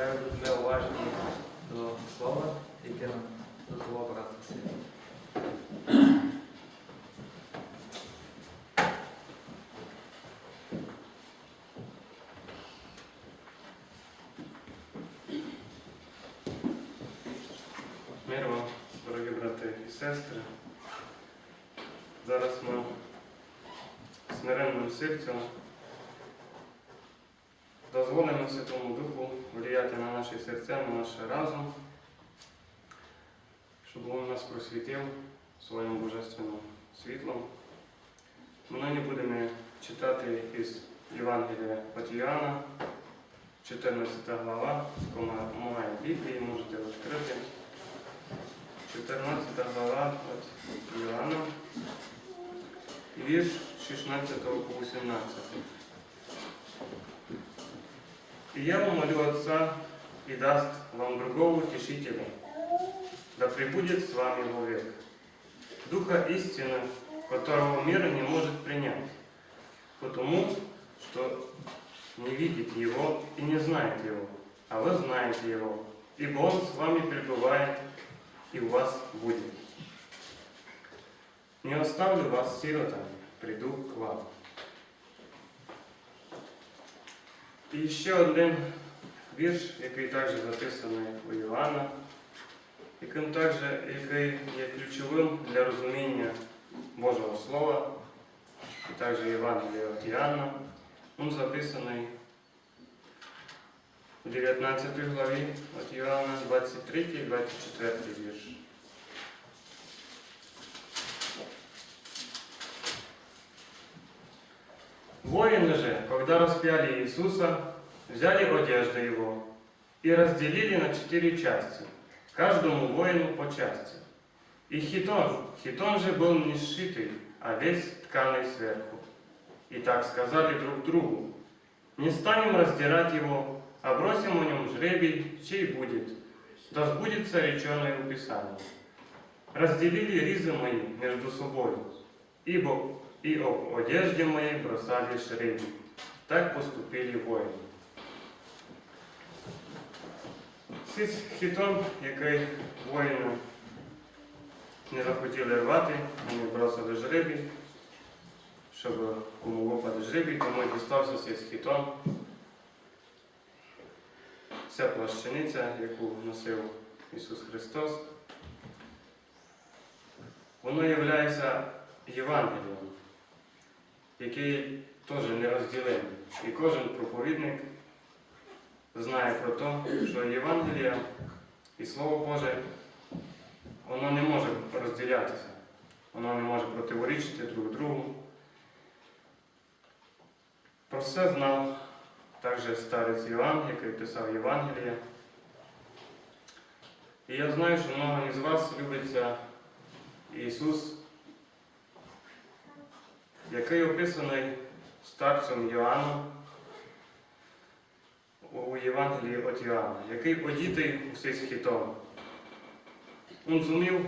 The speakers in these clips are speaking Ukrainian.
Будуть ми уважні до слова, яке нам дозволив брат Василь. Мир вам, дорогі брати і сестри. Зараз ми смиренним серцем дозволимо Святому Духу влияти на наші серця, на наш разум, щоб Він нас просвітив своїм божественним світлом. Ми нині будемо читати із Євангелія від Іоанна, 14 глава, має Біблії, можете відкрити. 14 глава от Иоанна, вірш 16 по 18. «И я умолю Отца, и даст вам другого утешителя, да пребудет с вами вовек, Духа истины, которого мир не может принять, потому что не видит Его и не знает Его, а вы знаете Его, ибо Он с вами пребывает и у вас будет. Не оставлю вас сиротами, приду к вам. І ще один вірш, який також записаний у Іоанна, яким також, який є ключовим для розуміння Божого Слова, і також Євангелія від Іоанна. Він записаний у 19 главі от Іоанна, 23 і 24 вірш. Воины же, когда распяли Иисуса, взяли одежды его и разделили на четыре части, каждому воину по части. И хитон, хитон же был не сшитый, а весь тканый сверху. И так сказали друг другу, не станем раздирать его, а бросим у нем жребий, чей будет, да сбудется реченое в Писании. Разделили ризы мои между собой, ибо и об одежде моей бросали жребий. Так поступили воїни. Цей хітон, який воїни не захотіли рвати, вони бросили жребій, щоб кому випаде жребій, тому дістався цей хітон. Ця плащаниця, яку носив Ісус Христос, воно є Євангелієм, який теж не розділений. І кожен проповідник знає про те, що Євангелія і Слово Боже, воно не може розділятися, воно не може противорічити друг другу. Про все знав також старець Іван, який писав Євангелія. І я знаю, що много із вас любиться Ісус, який описаний старцем Йоанном у Євангелії від Йоанна, який одітий у цей хітон. Він зумів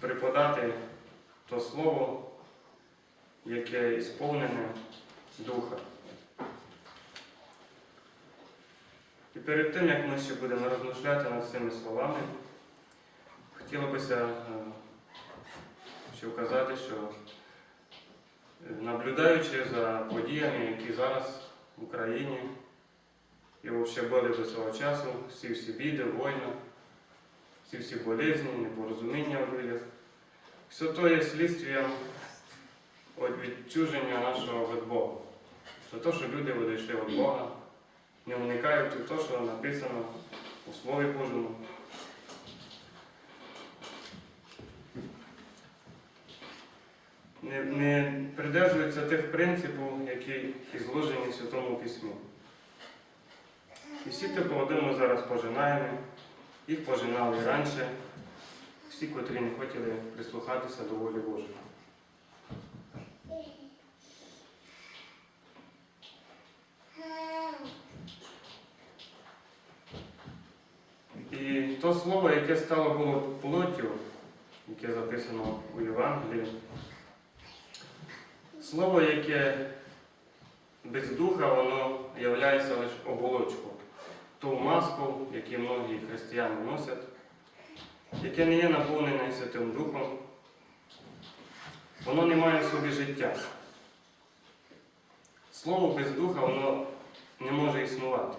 преподати то слово, яке ісповнене Духа. І перед тим, як ми ще будемо розмишляти над цими словами, хотілося б е, ще вказати, що наблюдаючи за подіями, які зараз в Україні і взагалі були до цього часу, всі всі біди, війна, всі всі болезні, непорозуміння в людях, все то є слідствієм від відчуження нашого від Бога. Це те, що люди відійшли від Бога не вникають у те, що написано у Слові Божому. Не, не придержуються тих принципів, які ізложені в Святому Письмі. І всі ті плоди ми зараз пожинаємо, їх пожинали раніше, всі, котрі не хотіли прислухатися до волі Божої. І то слово, яке стало було плоттю, яке записано у Євангелії, слово, яке без духа, воно являється лише оболочкою. ту маску, яку многі християни носять, яке не є наповнене Святим Духом, воно не має в собі життя. Слово без духа воно не може існувати.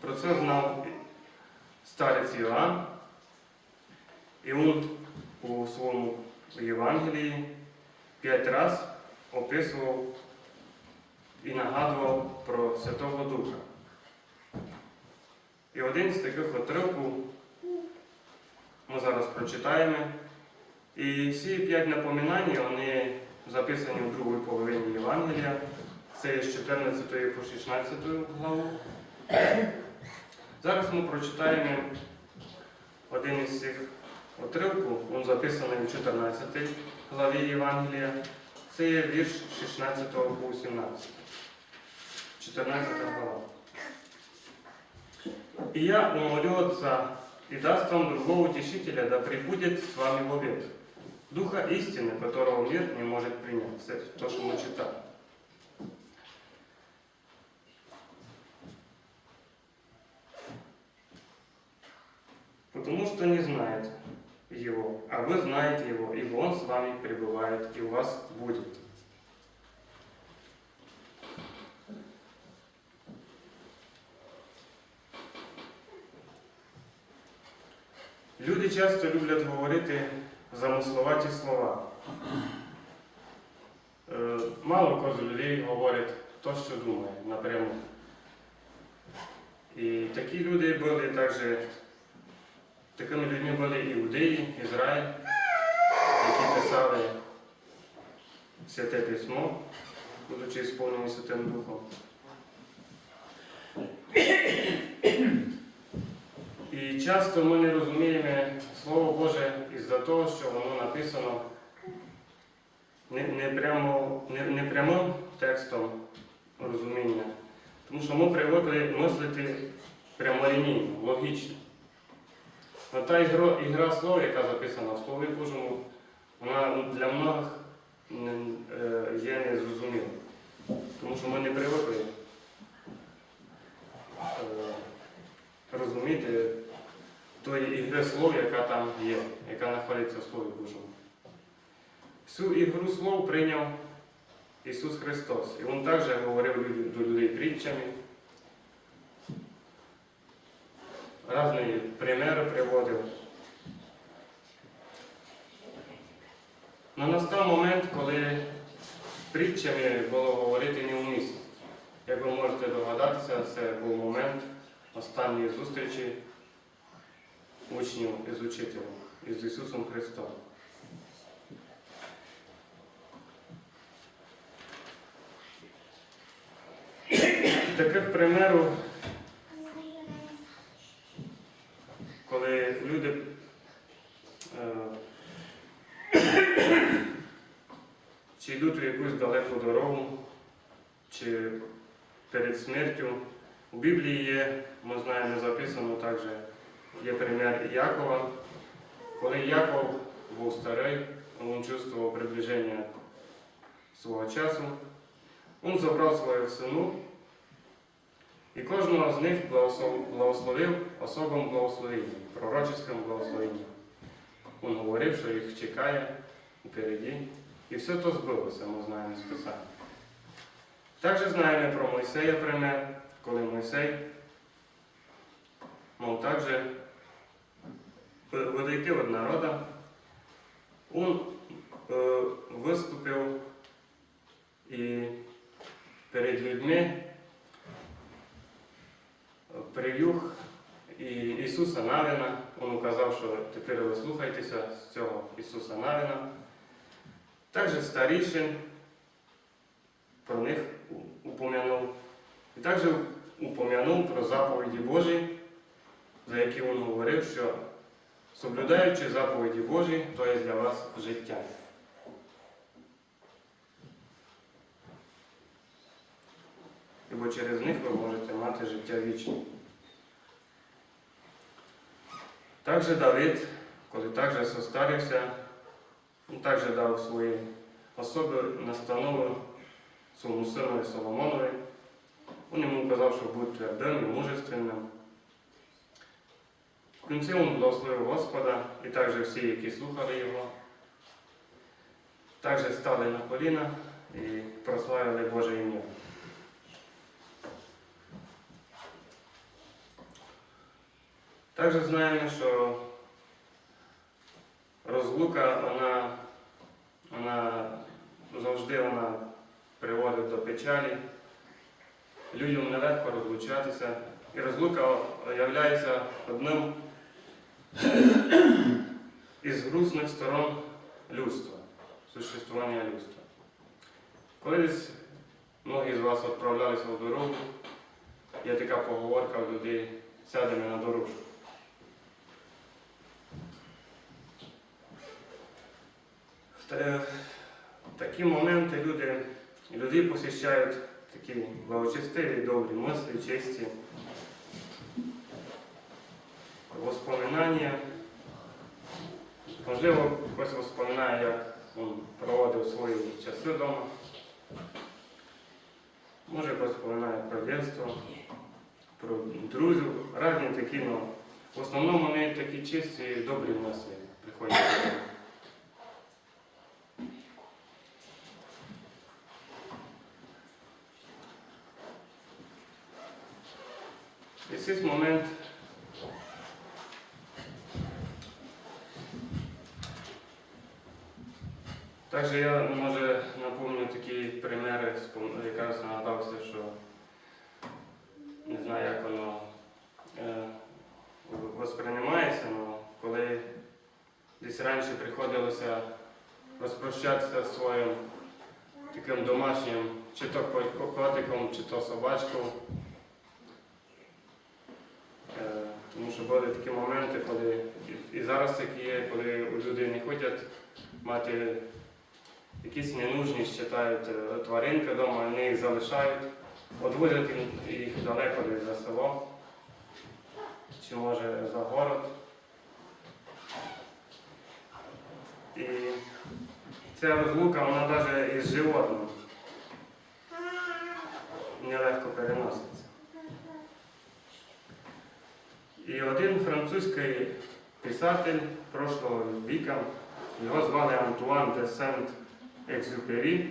Про це знав старець Іоанн, і він у своєму Євангелії п'ять разів описував і нагадував про Святого Духа. І один з таких отривків ми зараз прочитаємо. І всі п'ять напоминань вони записані у другій половині Євангелія. Це з 14 по 16 главу. Зараз ми прочитаємо один із цих отривків. Він записаний у 14 главі Євангелія. Це є вірш 16 по 17. 14 глава. «И я умолю Отца, и даст вам другого утешителя, да пребудет с вами вовек, Духа истины, которого мир не может принять». Це то, що ми читали. Потому что не знает его, а вы знаете его, ибо он с вами пребывает и у вас будет. Люди часто люблять говорити замисловаті слова. Е, Мало з людей говорить то, що думає напряму. І такі люди були також, такими людьми були іудеї, Ізраїль, які писали святе письмо, будучи сповнені Святим Духом. І часто ми не розуміємо Слово Боже із-за того, що воно написано не, не, прямо, не, не прямим текстом розуміння. Тому що ми привикли мислити прямолінійно, логічно. Но та ігра, ігра слов, яка записана в Слові Божому, вона для многих е, є незрозуміла. Тому що ми не привикли е, розуміти тої ігри слов, яка там є, яка знаходиться в Слові Божому. Всю ігру слов прийняв Ісус Христос. І Він також говорив до людей притчами. Різні примери приводив. Но настав момент, коли притчами було говорити неумісно. Як ви можете догадатися, це був момент останньої зустрічі учнів із учителем, із Ісусом Христом. Таких примерів, коли люди е, чи йдуть у якусь далеку дорогу, чи перед смертю. У Біблії є, ми знаємо, записано також, є примір Якова. Коли Яков був старий, він чувствував приближення свого часу, він забрав своїх синів і кожного з них благословив особим благословенням, пророческим благословенням. Він говорив, що їх чекає впереді. І все то збилося, ми знаємо з Писання. Також знаємо про Мойсея пример, коли Мойсей мав також відійти від народу, він е, виступив і перед людьми е, і Ісуса Навина. Він указав, що тепер ви слухайтеся з цього Ісуса Навина. Також старішин про них упомянув. І також упомянув про заповіді Божі, за які він говорив, що соблюдаючи заповіді Божі, то є для вас життя. Бо через них ви можете мати життя вічне. Також Давид, коли також состарився, він також дав свої особи настанови своєму сину Соломонові, Він йому казав, що будь твердим і мужественним. В кінці він благословив Господа і також всі, які слухали його, також стали на коліна і прославили Боже ім'я. Також знаємо, що розлука, вона, вона завжди вона приводить до печалі. Людям нелегко розлучатися. І розлука є одним із грустних сторон людства, существування людства. Колись многі з вас відправлялися в дорогу, є така поговорка в людей, сядемо на дорожку. В такі моменти люди, люди посіщають такі благочестиві, добрі мислі, честі, воспоминання. Можливо, хтось воспоминає, як він проводив свої часи вдома. Може, хтось вспоминає про дитинство, про друзів, різні такі, але в основному вони такі чисті і добрі мислі приходять. до голови. І цей момент також я може напомню такі примери, спом- якраз нагадався, що не знаю, як воно е, восприймається, але коли десь раніше приходилося розпрощатися зі своїм таким домашнім, чи то котиком, чи то собачком. Е, Тому що були такі моменти, коли і- зараз такі є, коли у людей не хочуть мати якісь ненужні, читають е, тваринки вдома, вони їх залишають, відвозять їм- їх далеко десь за село, чи може за город. І ця розлука, вона навіть із животним нелегко переноситься. І один французький писатель прошлого віка, його звали Антуан де Сент Екзюпері,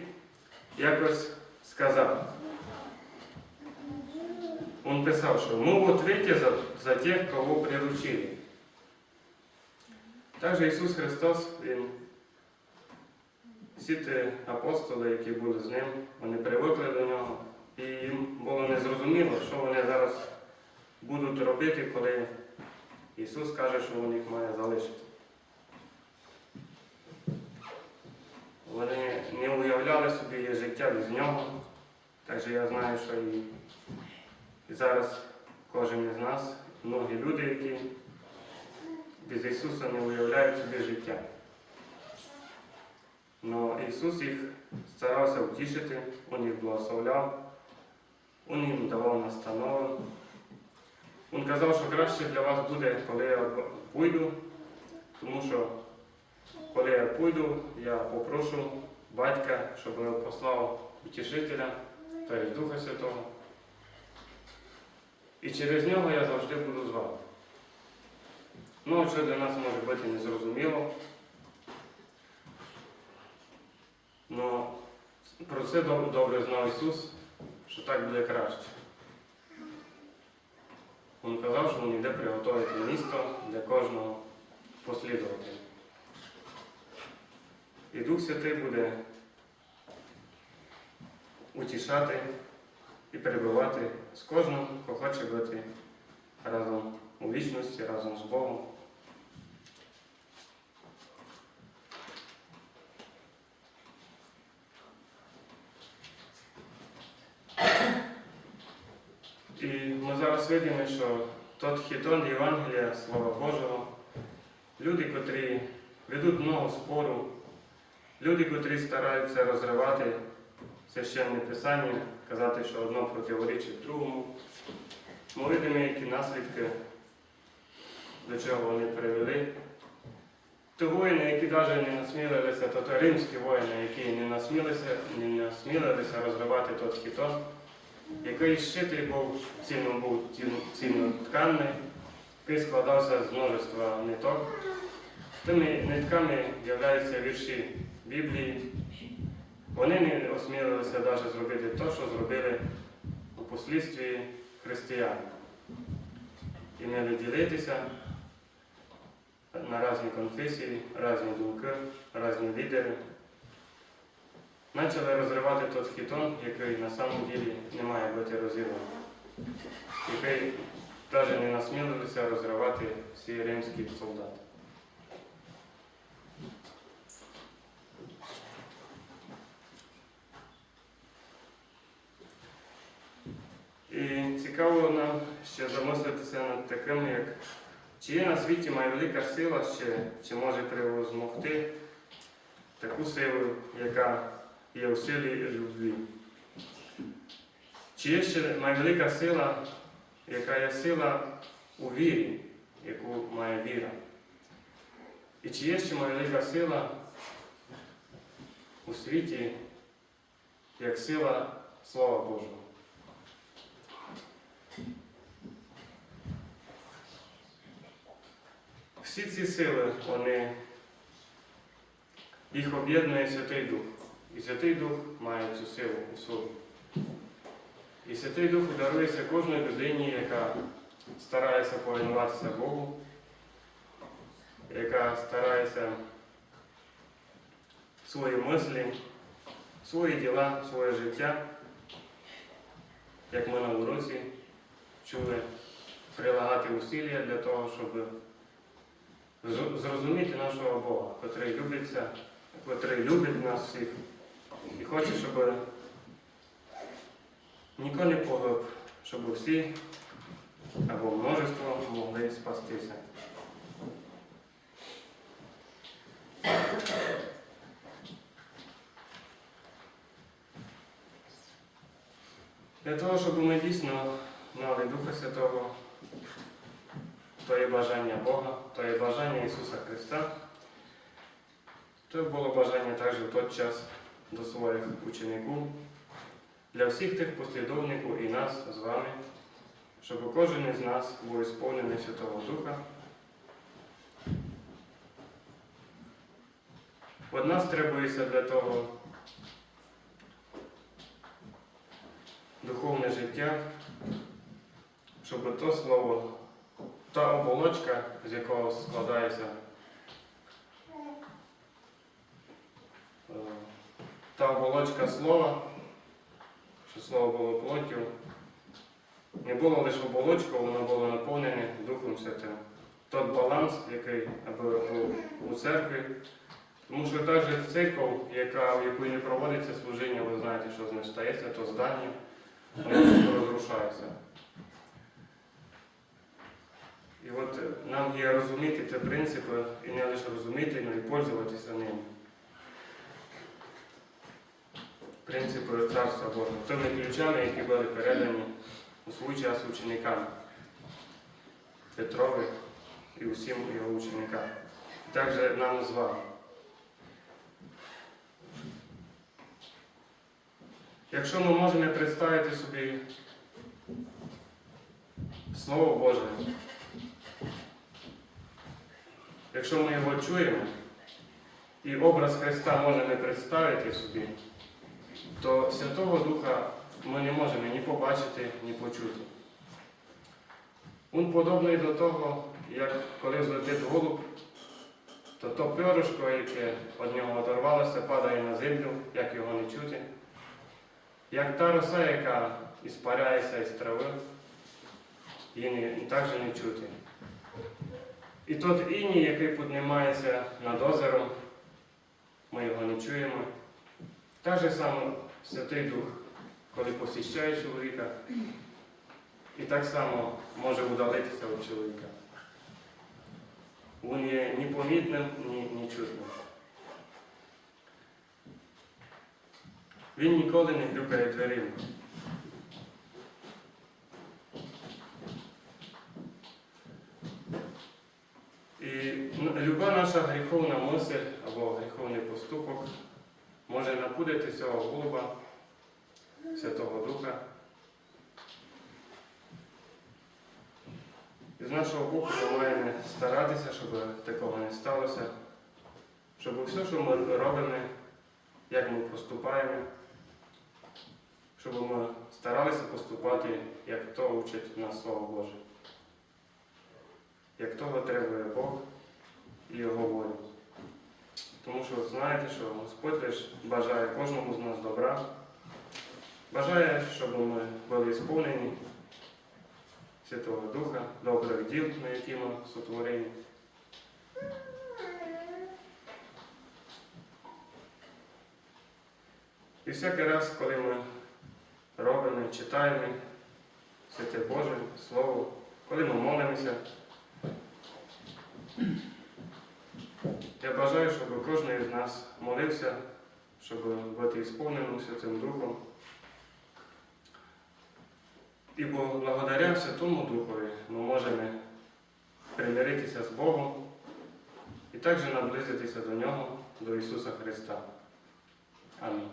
якось сказав. Він писав, що мы в за, за тех, кого приручили. Також Ісус Христос, Він всі ті апостоли, які були з ним, вони привикли до нього, і їм було незрозуміло, що вони зараз будуть робити, коли Ісус каже, що Він їх має залишити. Вони не уявляли собі життя без нього. Так що я знаю, що і, і зараз кожен із нас, многі люди, які без Ісуса не уявляють собі життя. Но Ісус їх старався втішити, Він їх благословляв, Він їм давав настанови. Він казав, що краще для вас буде, коли я пойду, тому що коли я пойду, я попрошу батька, щоб послав утішителя, тобто Духа Святого. І через нього я завжди буду з вами. Ну, що для нас може бути незрозуміло. Но про це добре знав Ісус, що так буде краще. Він казав, що він йде приготувати місто для кожного послідователя. І Дух Святий буде утішати і перебувати з кожним, хто хоче бути разом у вічності, разом з Богом. І зараз видимо, що тот хітон Євангелія, Слова Божого, люди, котрі ведуть много спору, люди, котрі стараються розривати священне писання, казати, що одно противорічить другому. Ми видимо, які наслідки, до чого вони привели. То воїни, які навіть не насмілилися, то, то римські воїни, які не насмілилися, не насмілилися розривати тот хітон, який зшитий був цінно був ці- цінно тканий, який складався з множества ниток. Тими нитками являються вірші Біблії. Вони не осмілилися навіть зробити те, що зробили у послідстві християни. І мали ділитися на різні конфесії, різні думки, різні лідери. Почали розривати той хітон, який на самом ділі не має бути розірваний, який навіть не насмілився розривати всі римські солдати. І цікаво нам ще замислитися над таким, як чи на світі має велика сила ще, чи може превозмогти таку силу, яка є у силі любві. Чи є ще має велика сила, яка є сила у вірі, яку має віра? І чи є ще має велика сила у світі, як сила Слова Божого? Всі ці сили, вони, їх об'єднує Святий Дух. І Святий Дух має цю силу у собі. І Святий Дух дарується кожній людині, яка старається повинуватися Богу, яка старається свої мислі, свої діла, своє життя, як ми на уроці чули, прилагати усилля для того, щоб зрозуміти нашого Бога, котрий любиться, котрий любить нас всіх і хоче, щоб не погиб, щоб всі або множество могли спастися. Для того, щоб ми дійсно мали Духа Святого, то є бажання Бога, то є бажання Ісуса Христа. То було бажання також в той час до своїх учеників, для всіх тих послідовників і нас з вами, щоб кожен із нас був сповнений Святого Духа. От нас требується для того духовне життя, щоб то слово та оболочка, з якого складається е, та оболочка слова, що слово було плоттю, не було лише оболочкою, воно було наповнене Духом Святим. Тот баланс, який був у церкві, тому що навіть церков, яка, в якої не проводиться служіння, ви знаєте, що з ним стається, то здання, воно розрушається. І от нам є розуміти ці принципи і не лише розуміти, але й пользуватися ними. Принципи Царства Божого. Тими ключами, які були передані у свій час ученикам Петрові і усім його ученикам. Також нам з вами. Якщо ми можемо представити собі Слово Боже, якщо ми його чуємо і образ Христа можемо представити собі, то Святого Духа ми не можемо ні побачити, ні почути. Він подобний до того, як коли злетить голуб, то то перышко, яке від нього оторвалося, падає на землю, як його не чути. Як та роса, яка іспаряється із трави, її також не чути. І тот іній, який піднімається над озером, ми його не чуємо. Так же само Святий Дух, коли посіщає чоловіка, і так само може удалитися від чоловіка. Він є ні помітним, ні, ні чутним. Він ніколи не грюкає дверима. І люба наша гріховна мисль або гріховний поступок може напудити цього голуба, Святого Духа. І з нашого боку ми маємо старатися, щоб такого не сталося, щоб все, що ми робимо, як ми поступаємо, щоб ми старалися поступати, як то вчить нас Слово Боже, як того требує Бог і Його воля. Тому що знаєте, що Господь лиш бажає кожному з нас добра, бажає, щоб ми були сповнені Святого Духа, добрих діл, на які ми сотворені. І всякий раз, коли ми робимо, читаємо Святе Боже Слово, коли ми молимося, я бажаю, щоб кожен з нас молився, щоб бути сповненим Святим Духом. І благодаря Святому Духові ми можемо примиритися з Богом і також наблизитися до Нього, до Ісуса Христа. Амінь.